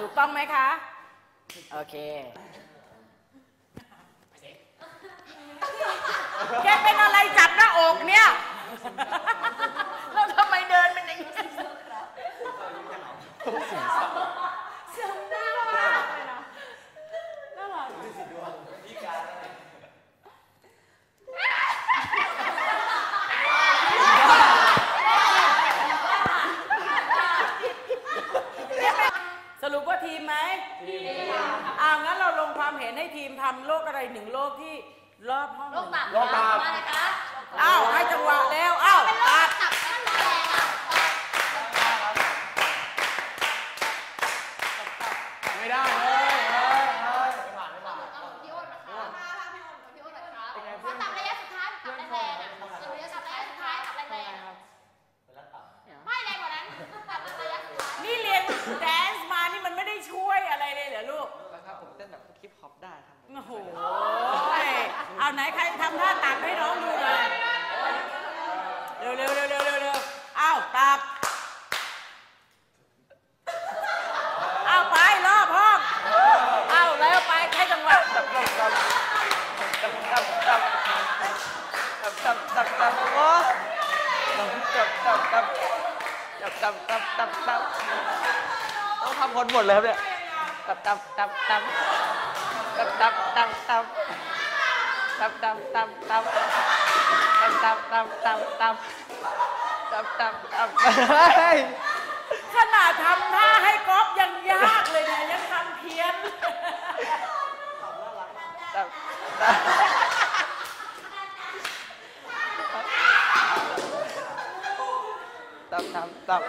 ถูกต้องไหมคะ โอเค แกเป็นอะไรจับหน้าอกเนี่ย แล้วทำไมเดินเป็นอย่างนี้สรุป ว่าทีมไหมทีมอ่างั้นเราลงความเห็นให้ทีมทำโลกอะไรหนึ่งโลกที่รอบห้องโลกตับโลกตับมาเลยคะอ้าวให้จังหวะแล้วอ้าวเป็นโลตักดตับนั่นแหละอะไม่ได้เฮ้ยเฮ้ยเฮ้ยไม่ผ่านไม่ผ่านเอาพี่โอ๊ตนะคะมาค่ะพี่โอ๊ตกับพี่โอ๊ตนะคะขอตับระยะสุดท้ายตับแรงๆ โอ้โหเอาไหนใครทำท่าตักให้น้องดูหน่อยเร็วเร็วเร็วเร็วเร็วเร็วอ้าวตับอ้าวไปรอบห้องอ้าวแล้วไปแค่จังหวะตับตับตับตับตับตับตับตับตับโอ้ตับตับตับตับตับตับตับตับต้องทำคนหมดเลยครับเนี่ยตับตับตับตับ ตับตับตับตับตับตับตับตับตับตับตับตับตับตับตับขนาดทำท่าให้ก๊อฟยังยากเลยเนี่ยยังทำเพี้ยนตับตับตับตับตับ